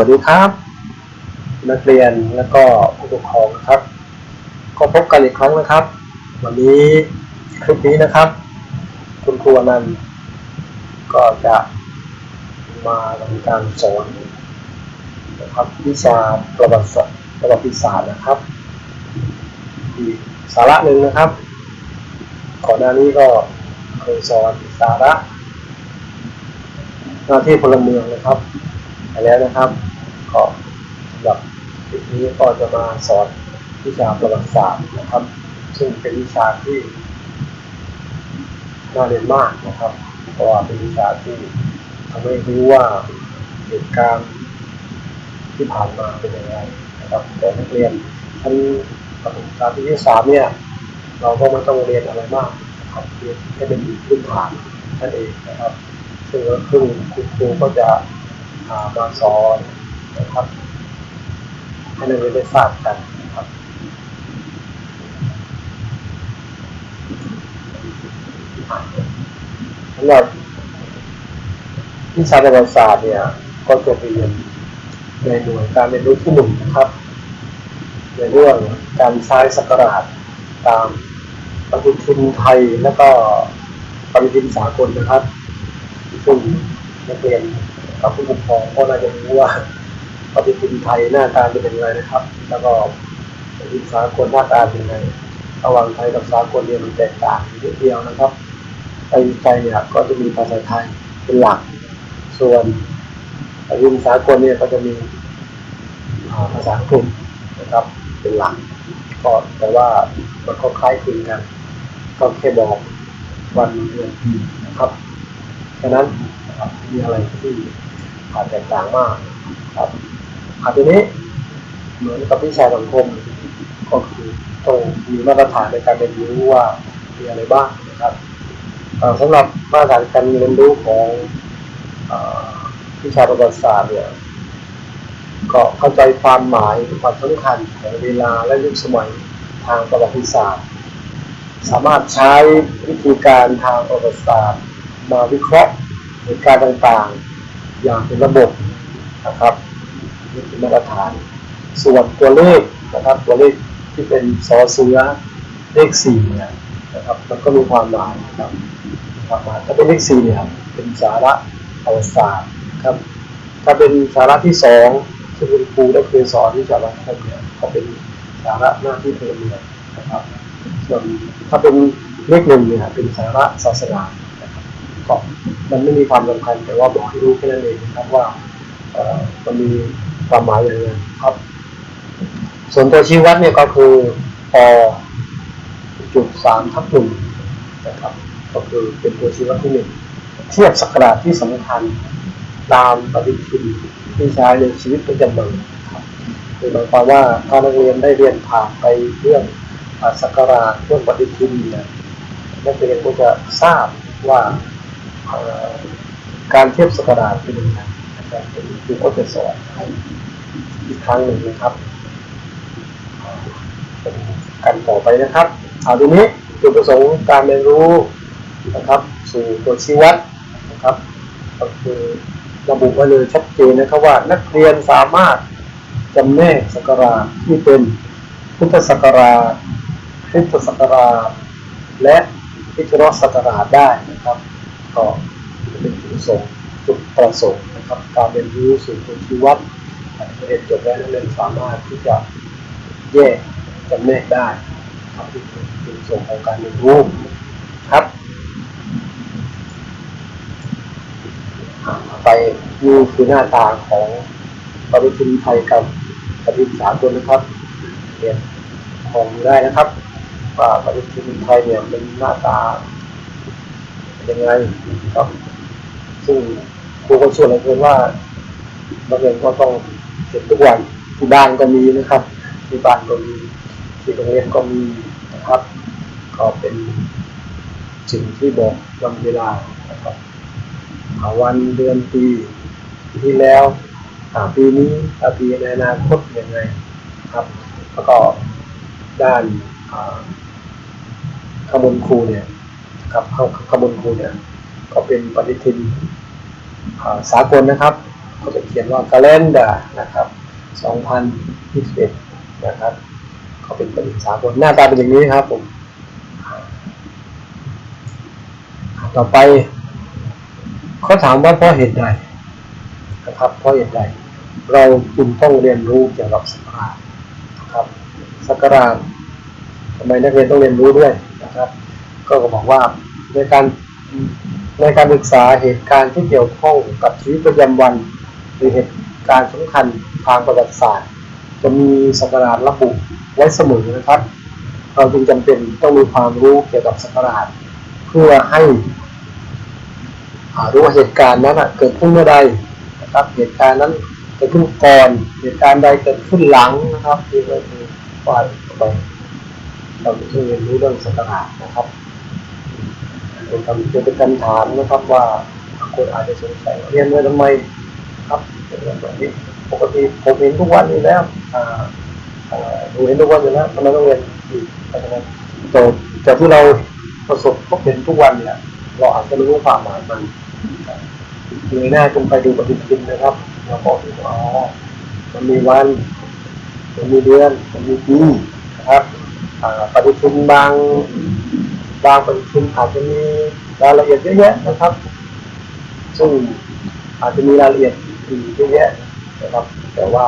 วัสดีครับ นักเรียนและก็ผู้ปกครองนะครับ ก็พบกันอีกครั้งนะครับ วันนี้คลิปนี้นะครับ คุณครูนันก็จะมาทำการสอนนะครับวิชาประวัติศาสตร์ประวัติศาสตร์นะครับอีกสาระหนึ่งนะครับก่อนหน้านี้ก็เคยสอนสาระ หน้าที่พลเมืองนะครับ ไปแล้วนะครับ ก็สำหรับคลิปนี้ก็จะมาสอนวิชาประวัติศาสตร์นะครับ ซึ่งเป็นวิชาที่น่าเรียนมากนะครับ เพราะว่าเป็นวิชาที่ทำให้รู้ว่าเหตุการณ์ที่ผ่านมาเป็นยังไงนะครับแต่นักเรียนชั้นประถมศึกษาปีที่สามเนี่ยเราก็ไม่ต้องเรียนอะไรมากนะครับเรียนแค่เป็นพื้นฐานนั่นเองนะครับซึ่งซึ่งคุณครูก็จะ มาสอนนะครับให้นักเรียนได้ทราบกันนะครับสำหรับวิชาประวัติศาสตร์เนี่ยก็จะเรียนในหน่วยการเรียนรู้ที่หนึ่งนะครับในเรื่องการใช้สักการตามปฏิทินไทยและก็ปฏิทินสากลนะครับซึ่งนักเรียน กับผู้ปกครองก็น่าจะรู้ว่าปฏิทินไทยหน้าตาเป็นยังไงนะครับ แล้วก็ปฏิทินสากลหน้าตาเป็นยังไงระหว่างไทยกับสากลเนี่ยมันแตกต่างนิดเดียวนะครับปฏิทินไทยเนี่ยก็จะมีภาษาไทยเป็นหลัก ส่วนปฏิทินสากลเนี่ยก็จะมีภาษาอังกฤษนะครับเป็นหลักก็แต่ว่ามันก็คล้ายคลึงกันก็แค่บอกวันเดือนปีนะครับ ฉะนั้นมีอะไรที่ อาจแตกต่างมากครับอาทีนี้เหมือนกับวิชาสังคมก็คือต้องมีมาตรฐานในการเรียนรู้ว่ามีอะไรบ้างนะครับสำหรับมาตรฐานการเรียนรู้ของวิชาประวัติศาสตร์เนี่ยก็เข้าใจความหมายความสำคัญของเวลาและยุคสมัยทางประวัติศาสตร์ สามารถใช้วิธีการทางประวัติศาสตร์ มาวิเคราะห์เหตุการณ์ต่าง อย่างเป็นระบบนะครับนี่คือมาตรฐาน ส่วนตัวเลขนะครับตัวเลขที่เป็นสอเสือเลขสี่เนี่ยนะครับมันก็มีความหมายนะครับความหมายถ้าเป็นเลขสี่เนี่ยเป็นสาระประวัติศาสตร์ครับถ้าเป็นสาระที่สองที่คุณครูได้เคยสอนที่จะรังคมเนี่ยก็เป็นสาระหน้าที่เพลเมืองนะครับส่วนถ้าเป็นเลขหนึ่งเนี่ยเป็นสาระศาสนานะครับ ก็มันไม่มีความสำคัญ แต่ว่าบอกให้รู้แค่นั้นเองนะครับว่าเอมันมีความหมายอย่างไรครับ ส่วนตัวชี้วัดเนี่ยก็คือปจุดสามทับหนึ่งนะครับ ก็คือเป็นตัวชี้วัดที่หนึ่งเทียบสักราชที่สำคัญตามปฏิทินที่ใช้ในชีวิตประจำวันครับคือหมายความว่าถ้านักเรียนได้เรียนผ่านไปเรื่องสักการเรื่องปฏิทินเนี่ยนักเรียนก็จะทราบว่า การเทียบสักการะเป็นยังไงนะครับคือก็จะสอนให้อีกครั้งหนึ่งนะครับอ่าเป็นกันต่อไปนะครับเอาทีนี้จุดประสงค์การเรียนรู้นะครับ สู่ตัวชี้วัดนะครับ ก็คือระบุไว้เลยชัดเจนนะครับว่านักเรียนสามารถจำแนกศักราชที่เป็นพุทธศักราชคริสตศักราชและพิจรศักราชได้นะครับ ก็จะเป็นจุดประสงค์จุดประสงค์นะครับ การเรียนรู้สู่ตัวชีวัดเรียนจบแล้วนักเรียนสามารถที่จะแยกจำแนกได้ครับที่เป็นจุดประสงค์ของการเรียนรู้ครับไปนี่คือหน้าตาของปฏิทินไทยกับปฏิทินสากลนะครับเรียนของได้นะครับว่าปฏิทินไทยเนี่ยเป็นหน้าตา ยังไงครับซึ่งครูก็ชื่อเหลือเกินว่านักเรียนก็ต้องเห็นทุกวันที่บ้านก็มีนะครับ ที่บ้านก็มีที่โรงเรียนก็มีนะครับ ก็เป็นสิ่งที่บอกวันเวลานะครับอ่าวันเดือนปีที่แล้วปีนี้ปีในอนาคตยังไงครับ แล้วก็ด้านอ่าขบวนครูเนี่ย ครับขขบวนครูเนี่ยก็เป็นปฏิทินาสากลนะครับ ก็จะเขียนว่า calendar นะครับ2021นะครับเขาเป็นปฏิทินสากลหน้าตาเป็นอย่างนี้ครับผมต่อไปเขาถามว่าเพราะเหตุใดนะครับ เพราะเหตุใดเราจึงต้องเรียนรู้เกี่ยวกับสักการะนะครับสักการะทำไมนักเรียนต้องเรียนรู้ด้วยนะครับ ก็บอกว่าในการในการศึกษาเหตุการณ์ที่เกี่ยวข้องกับชีวิตประจำวันหรือเหตุการณ์สำคัญทางประวัติศาสตร์ จะมีสักการะระบุไว้เสมอนะครับ เราจึงจำเป็นต้องมีความรู้เกี่ยวกับสักการะเพื่อให้รู้ว่าเหตุการณ์นั้นเกิดขึ้นเมื่อใดนะครับเหตุการณ์นั้นเกิดขึ้นก่อนเหตุการณ์ใดเกิดขึ้นหลังนะครับนี่ก็คือว่าไปเราจะเรียนรู้เรื่องสักการะนะครับ เป็นคำเป็นคำถามนะครับว่าคนอาจจะสงสัยเรียนมาทำไมครับเป็นแบบนี้ปกติผมเห็นทุกวันอยู่แล้วอ่าดูเห็นทุกวันอยู่แล้วทำไมต้องเรียนอีกเพราะฉะนั้นแต่แต่ที่เราประสบพบเห็นทุกวันเนี่ย เราอาจจะไม่รู้ความหมายมันเงยหน้าขึ้นไปดูปฏิทินนะครับเราบอกว่าอ๋อมันมีวันมันมีเดือนมันมีปีนะครับปฏิทินบาง บางปฏิทินอาจจะมีรายละเอียดเยอะแยะนะครับ ซึ่งอาจจะมีรายละเอียดอีกเยอะแยะนะครับ แต่ว่า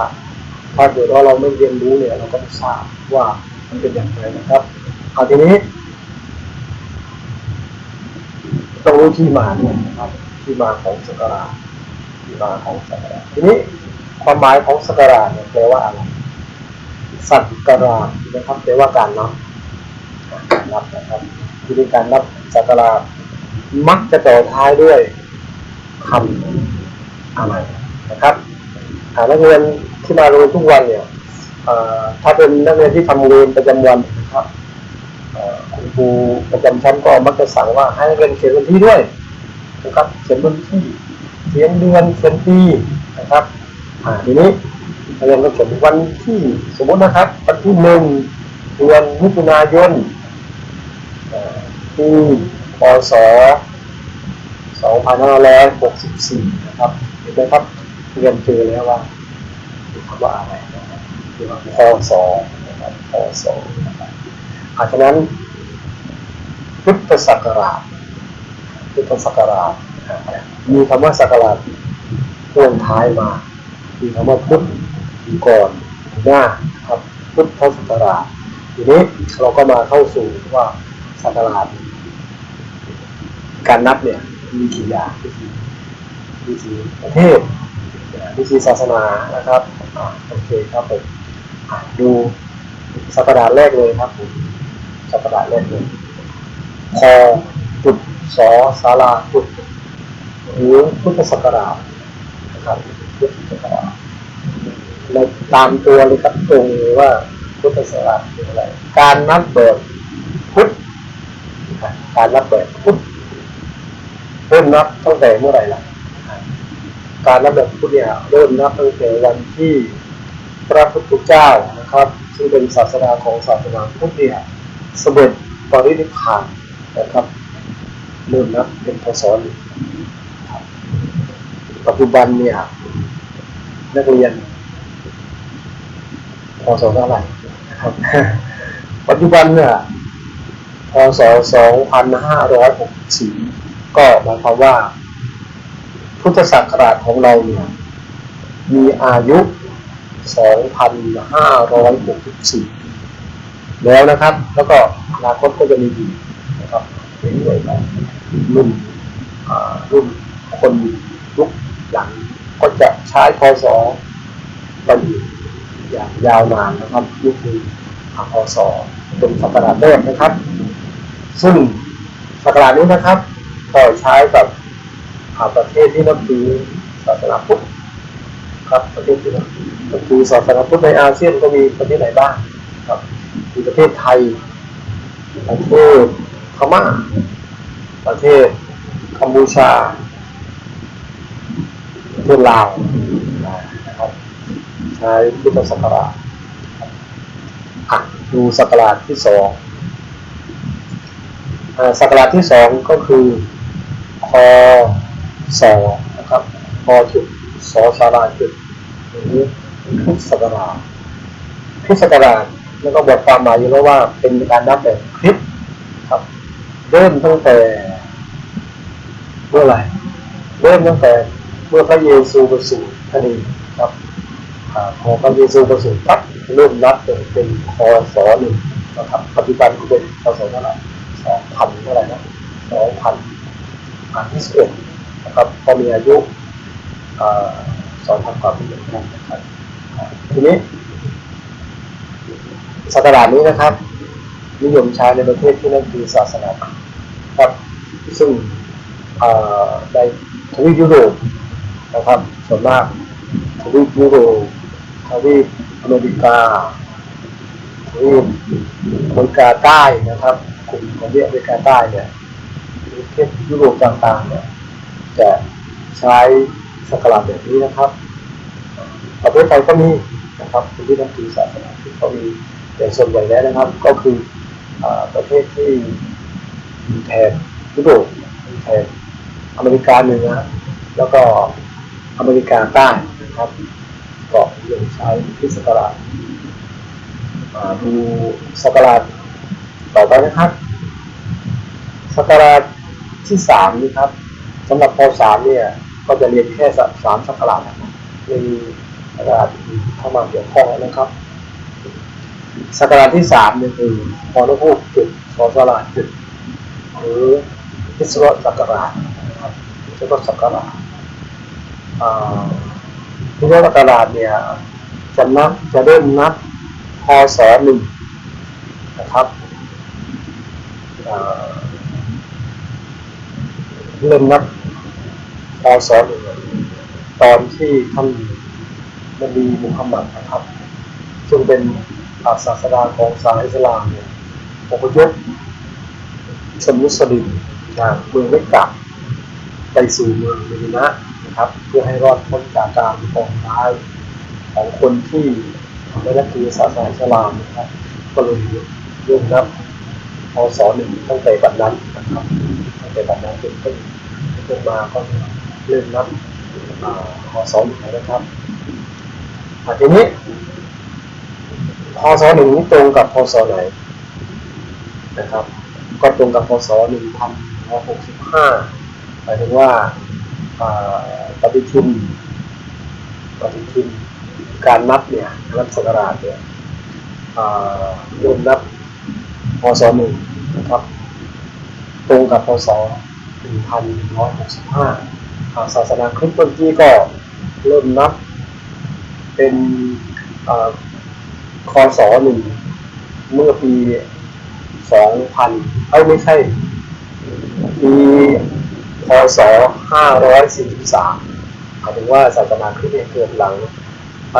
ถ้าเกิดว่าเราไม่เรียนรู้เนี่ยเราก็ไม่ทราบว่ามันเป็นอย่างไรนะครับเอาทีนี้ต้องรู้ที่มาด้วยนะครับที่มาของสักการที่มาของสักการทีนี้ความหมายของสักการเนี่ยแปลว่าอะไรสักการะนะครับแปลว่าการนับ รับนะครับวิธีการนับสักการะมักจะต่อท้ายด้วยคำอะไรนะครับหานักเรียนที่มาโรงเรียนทุกวันเนี่ยถ้าเป็นนักเรียนที่ทำเรียนประจำวันนะครับคุณครูประจำชั้นก็มักจะสั่งว่าให้นักเรียนเขียนวันที่ด้วยนะครับเขียนวันที่เขียนเดือนเขียนปีนะครับอ่าทีนี้นักเรียนก็เขียนวันที่สมมตินะครับวันที่หนึ่งเดือนมิถุนายน ปีพศ2564 นะครับเห็นไหมครับเรียนเจอแล้วว่าคำว่าอะไรนะครับคือว่าพศนะครับพศนะครับอาฉะนั้นพุทธศักราชพุทธศักราชนะครับมีคำว่าศักราชพ่วงท้ายมา มีคำว่าพุทธก่อนหน้าครับพุทธศักราชทีนี้เราก็มาเข้าสู่ว่าศักราช การนับเนี่ยมีกี่อย่างวิธีวิธีประเทศวิธีศาสนานะครับอโอเคครับผมดูสักราชแรกเลยครับผมสักราชแรกเลยพอจุดสอสาราจุดหรือพุทธศักราชนะครับพุทธศักราชในตามตัวเลยครับตรงเลยว่าพุทธศักราชคืออะไร การนับแบบพุทธการนับแบบพุทธ เริ่มนับตั้งแต่เมื่อไหร่ล่ะ การนับแบบพุทธเนี่ยเริ่มนับตั้งแต่วันที่พระพุทธเจ้านะครับ ซึ่งเป็นศาสนาของศาสนาพุทธเนี่ยเสด็จปรินิพพานนะครับเริ่มนับเป็นพศหนึ่งปัจจุบันเนี่ยนักเรียนพศเท่าไหร่นะครับ ปัจจุบันเนี่ยพศ2564 ก็หมายความว่า พุทธศักราชของเราเนี่ย มีอายุ 2,564 แล้วนะครับ แล้วก็อนาคตก็จะมีอีกนะครับเรื่อยๆไปรุ่นอ่ารุ่นคนยุคหลังก็จะใช้พศไปอีกอย่างยาวนานนะครับยุคนี้อ่าพศเป็นศักราชแรกนะครับ ซึ่งศักราชนี้นะครับ ก็ใช้กับอาประเทศที่นับถือศาสนาพุทธครับประเทศที่นับถือศาสนาพุทธในอาเซียนก็มีประเทศไหนบ้างครับมีประเทศไทย ประเทศพม่าประเทศกัมพูชาประเทศลาวนะครับใช้พุทธศักราชอะดูศักราชที่สองอ่าศักราชที่สองก็คือ คอสอนะครับคอจุดสอสาราจุดหรือพุทธศักราชพุทธศักราชแล้วก็บอกความหมายอยู่แล้วว่าเป็นการนับแบบคริสครับ เริ่มตั้งแต่เมื่อไหร่เริ่มตั้งแต่เมื่อพระเยซูประสูติพอดีครับพอพระเยซูประสูติปั๊บเริ่มนับเป็นเป็นคศหนึ่งนะครับปัจจุบันก็เป็นคศเท่าไหร่สองพันเท่าไหร่นะสองพัน อ่าที่สิบเอ็ดนะครับพอมีอายุอสองพันกว่าปีนะครับทีนี้ศักรานี้นะครับ นิยมใช้ในประเทศที่นั่นคือศาสนาครับซึ่งในทวีปยุโรปนะครับส่วนมากทวีปยุโรปทวีปอเมริกาทวีปอเมริกาใต้นะครับกลุ่มของที่อเมริกาใต้เนี่ย ประเทศยุโรปต่างๆเนี่ยจะใช้สกราชแบบนี้นะครับประเทศไทยก็มีนะครับคนที่นับถือศาสนาคริสต์ก็มีแต่ส่วนใหญ่แล้วนะครับ ก็คืออประเทศที่อยู่แทนยุโรปอยู่แทนอเมริกาเหนือแล้วก็อเมริกาใต้นะครับก็ยังใช้คริสกราชดูศักราชต่อไปนะครับศักราช ที่สามนี่ครับสำหรับปสามเนี่ยก็จะเรียนแค่สามศักราชนะครับไม่มีศักราชอื่เข้ามาเกี่ยวข้องนะครับศักราชที่สามเนี่ยคือพอนุพูกจุดสอสลาดจุดหรือพิศวศักราชนะครับพิศวศักราชอ่าพิศวศักราชเนี่ยจะนับจะเริ่มนับพศหนึ่งนะครับ เริ่มนับพศหนึ่งตอนที่ท่านนบีมุฮัมมัดนะครับ ซึ่งเป็นศาสดาของศาสาอิสลามเนี่ยอพยพชนมุสลิมจากเมืองเมกกะไปสู่เมืองเมดินะนะครับ เพื่อให้รอดพ้นจากการปองร้ายของคนที่ไม่นับถือศาสนาอิสลามนะครับก็เลยเริ่มนับ พศหนึ่งตั้งแต่บัดนั้นนะครับตั้งแต่บัดนั้นเป็นต้นต้นมาก็เริ่มนับอ่าพศหนึ่งนะครับอ่าทีนี้พศหนึ่งนี้ตรงกับพศไหนนะครับ ก็ตรงกับพศหนึ่งพันหกสิบห้าหมายถึงว่าปฏิทินปฏิทินการนับเนี่ยนับศักราชเนี่ยเริ่มนับพศหนึ่ง นะครับ ตรงกับพศหนึ่งพันร้อยหกสิบห้าศาสนาคริสต์บางที่ก็เริ่มนับเป็นอ่าคศหนึ่งเมื่อปีสองพันเอ้ยไม่ใช่ ปีพศห้าร้อยสี่สิบสามหมายถึงว่าศาสนาคริสต์เนี่ยเกิดหลังไอ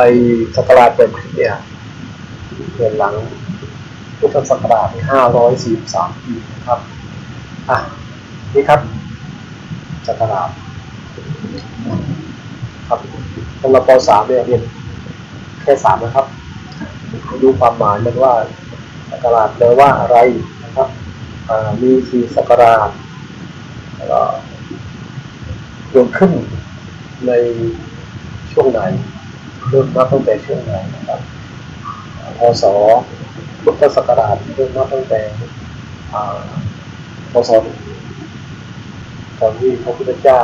ศักราชเป็นคริสต์เนี่ยเกิดหลัง พุทธศักราชห้าร้อยสี่สามปีนะครับ อะ นี่ครับศักราชครับสำหรับปสามเนี่ยเรียนแค่สามนะครับดูความหมายมันว่าสักราชแปลว่าอะไรนะครับมีสี่สักราชแล้วก็เกิดขึ้นในช่วงไหนเริ่มนับตั้งแต่ช่วงไหนนะครับพศ พุทธศักราชเริ่มนับตั้งแต่อ่าพศหนึ่งตอนที่พระพุทธเจ้า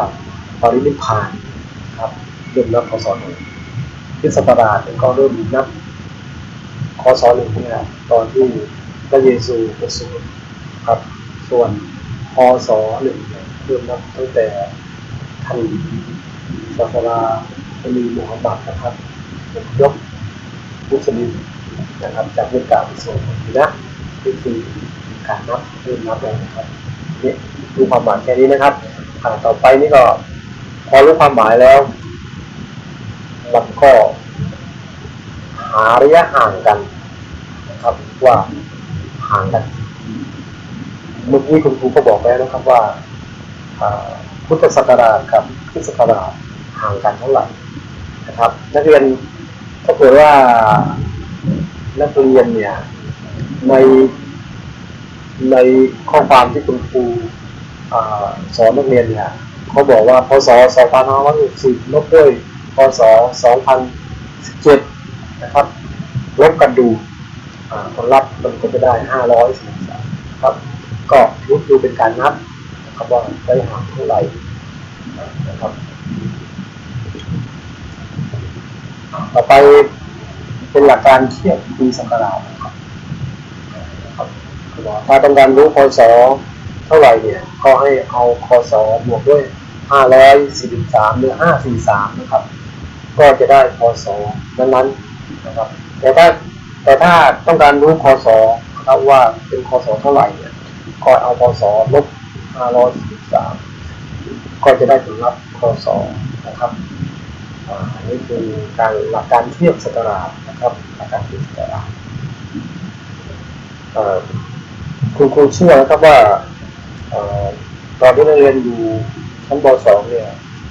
ปรินิพพานครับเริ่มนับพศหนึ่งคริสต์ศักราชก็เริ่มนับคศหนึ่งเนี่ยตอนที่พระเยซูประสูติครับส่วนพศหนึ่งเริ่มนับตั้งแต่ท่านศาสดาอันีมูฮัมมัดนะครับยกมุสลิม นะครับจากเมืองกาไปสู่มดีนะนี่คือการนับเริ่มนับแล้วนะครับนี่ดูความหมายแค่นี้นะครับต่อไปนี่ก็พอรู้ความหมายแล้วมันก็หาระยะห่างกันนะครับว่าห่างกันเมื่อกี้คุณครูก็บอกแล้วนะครับว่าอ่าพุทธศักราชกับคริสตศักราชห่างกันเท่าไหร่นะครับ นักเรียนถ้าเกิดว่า นักเรียนเนี่ย ในในข้อความที่คุณครูอสอนนักเรียนเนี่ยเขาบอกว่าพศ2560ลบด้วยพศ2017นะครับลบกันดูผลลัพธ์มันก็จะได้ 543ครับ ก็รุดดูเป็นการนับนะครับว่าได้ห่างเท่าไหร่นะครับต่อไป เป็นหลักการเทียบปีศักราชครับนะครับถ้าต้องการรู้พศเท่าไหร่เนี่ย ก็ให้เอาคศบวกด้วย 543 หรือ 543 นะครับ ก็จะได้พศนั้นๆนะครับ แต่ถ้าแต่ถ้าต้องการรู้พศนะครับว่าเป็นพศเท่าไหร่เนี่ยก็เอาพศลบ543 ก็จะได้ผลลัพธ์พศนะครับ อันนี้คือการหลักการเทียบศักราชนะครับหลักการเทียบศักราชเอ่อคุณครูเชื่อนะครับว่าตอนที่นักเรียนอยู่ชั้นป .2 เนี่ย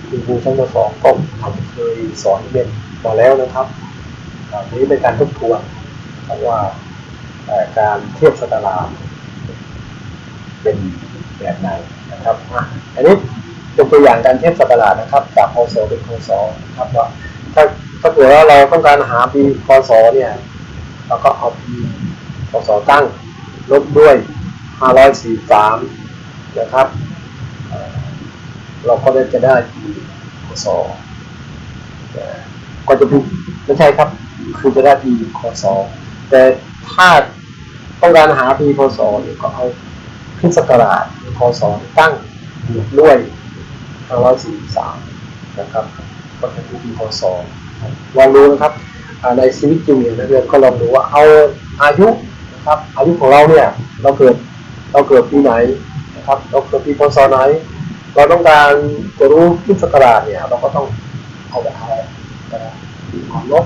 คุณครูชั้นป .2 ก็ทำเคยสอนเรียนมาแล้วนะครับอันนี้เป็นการทบทวนนะครับว่าการเทียบศักราชเป็นแบบไหนนะครับอันนี้ ยกตัวอย่างการเทียบศักราชนะครับจากพศเป็นพศนะครับว่าถ้าถ้าเกิดว่าเราต้องการหาปีพศเนี่ยเราก็เอาปีพศตั้งลบด้วย 543 นะครับเราก็จะได้ปีพศเอ่อก็จะเป็นไม่ใช่ครับ คือจะได้ปีพศแต่ถ้าต้องการหาปีพศเนี่ยก็เอาคริสต์ศักราชพศตั้งบวกด้วย 543 นะครับก็เป็นวิธีพศลองดูนะครับในชีวิตจริงเนี่ยนักเรียนก็ลองดูว่าเอาอายุนะครับอายุของเราเนี่ยเราเกิดเราเกิดปีไหนนะครับเราเกิดปีพศไหน เราต้องการจะรู้คริสต์ศักราชเนี่ยเราก็ต้องเอาไปเอะไรเอาลบ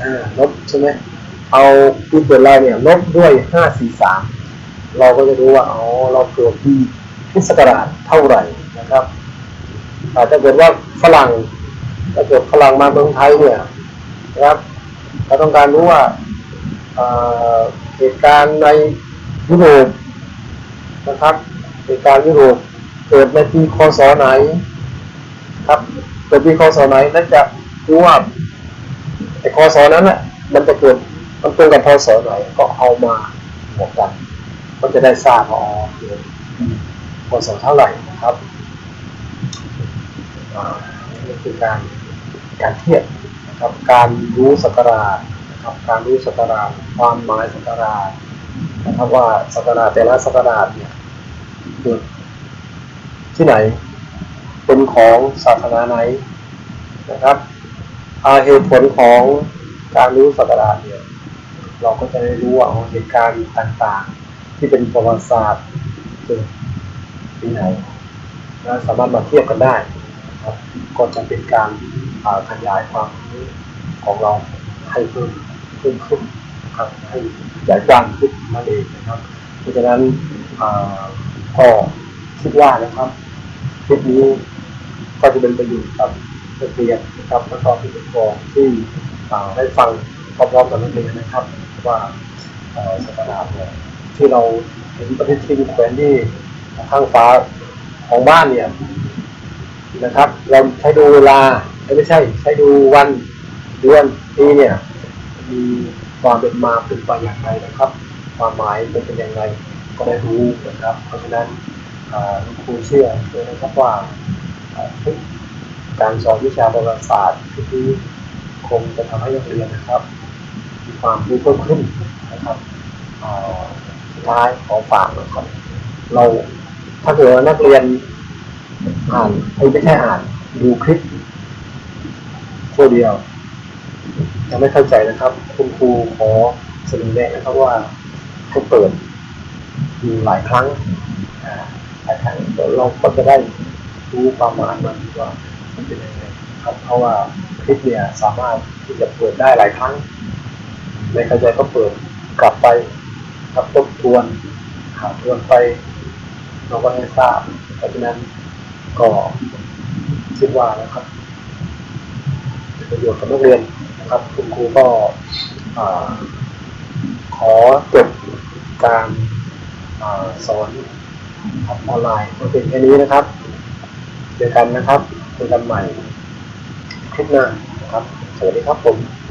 อ่าลบใช่ไหมเอาปีเกิดเราเนี่ยลบด้วย543 เราก็จะรู้ว่าอ๋อเราเกิดปีคริสต์ศักราชเท่าไหร่นะครับ อาจจะเกิดว่าฝรั่งถ้าเกิดฝรั่งมาเมืองไทยเนี่ยนะครับเราต้องการรู้ว่าเหตุการณ์ในยุโรปนะครับเหตุการณ์ยุโรปเกิดในปีคศไหนครับเกิดปีคศไหนแล้วจะรู้ว่าไอ้คศนั้นน่ะมันจะเกิดมันตรงกับพศไหนก็เอามาบวกกัน ก็จะได้ทราบว่าอ๋อเกิดปีพศเท่าไหร่นะครับ นี่คือการการเทียบนะครับการรู้สักราชนะครับการรู้สักราชความหมายสักราชนะครับว่าสักราชแต่ละสักราชเนี่ยเกิดที่ไหนเป็นของศาสนาไหนนะครับอาเหตุผลของการรู้สักราชเนี่ยเราก็จะได้รู้ว่าเหตุการณ์ต่างๆ ที่เป็นประวัติศาสตร์เกิดที่ไหนและสามารถมาเทียบกันได้ ก็จะเป็นการขยายความรู้ของเราให้เพิ่มเพิ่มขึ้นครับให้ใหญ่กว้างขึ้นนั่นเองนะครับ เพราะฉะนั้นอ่าก็คิดว่านะครับคลิปนี้ก็จะเป็นประโยชน์กับนักเรียนนะครับแล้วก็ผู้ปกครองที่ได้ฟังพร้อมๆกับนักเรียนนะครับ ว่าเอ่อสถาเนี่ยที่เราเห็นประเทศที่แขวนที่ข้างฟ้าของบ้านเนี่ย นะครับ เราใช้ดูเวลาไม่ใช่ใช้ดูวันเดือนปีเนี่ยมีความเป็นมาเป็นไปอย่างไรนะครับ ความหมายเป็นเป็นอย่างไรก็ได้รู้นะครับ เพราะฉะนั้นครูเชื่อเลยนะครับว่าการสอนวิชาประวัติศาสตร์ที่คงจะทำให้นักเรียนนะครับ มีความรู้เพิ่มขึ้นนะครับสุดท้ายขอฝากนะครับเราถ้าเกิดนักเรียน อ่านไม่ใช่อ่าน ดูคลิปตัวเดียวยังไม่เข้าใจนะครับ คุณครูขอเสนอแนะนะครับว่าให้เปิดดูหลายครั้งหลายครั้งเราก็จะได้รู้ความหมายมันว่ามันเป็นยังไงครับเพราะว่าคลิปเนี่ยสามารถที่จะเปิดได้หลายครั้งไม่เข้าใจก็เปิดกลับไปกับทบทวนหาทวนไปเราก็ให้ทราบเพราะฉะนั้น ก็คิดว่านะครับเป็นประโยชน์กับนักเรียนนะครับคุณครูก็ขอจบการอสอนออนไลน์ก็เป็นแค่นี้นะครับเจอกันนะครับเจอกันใหม่คลิปหน้านะครับ สวัสดีครับผม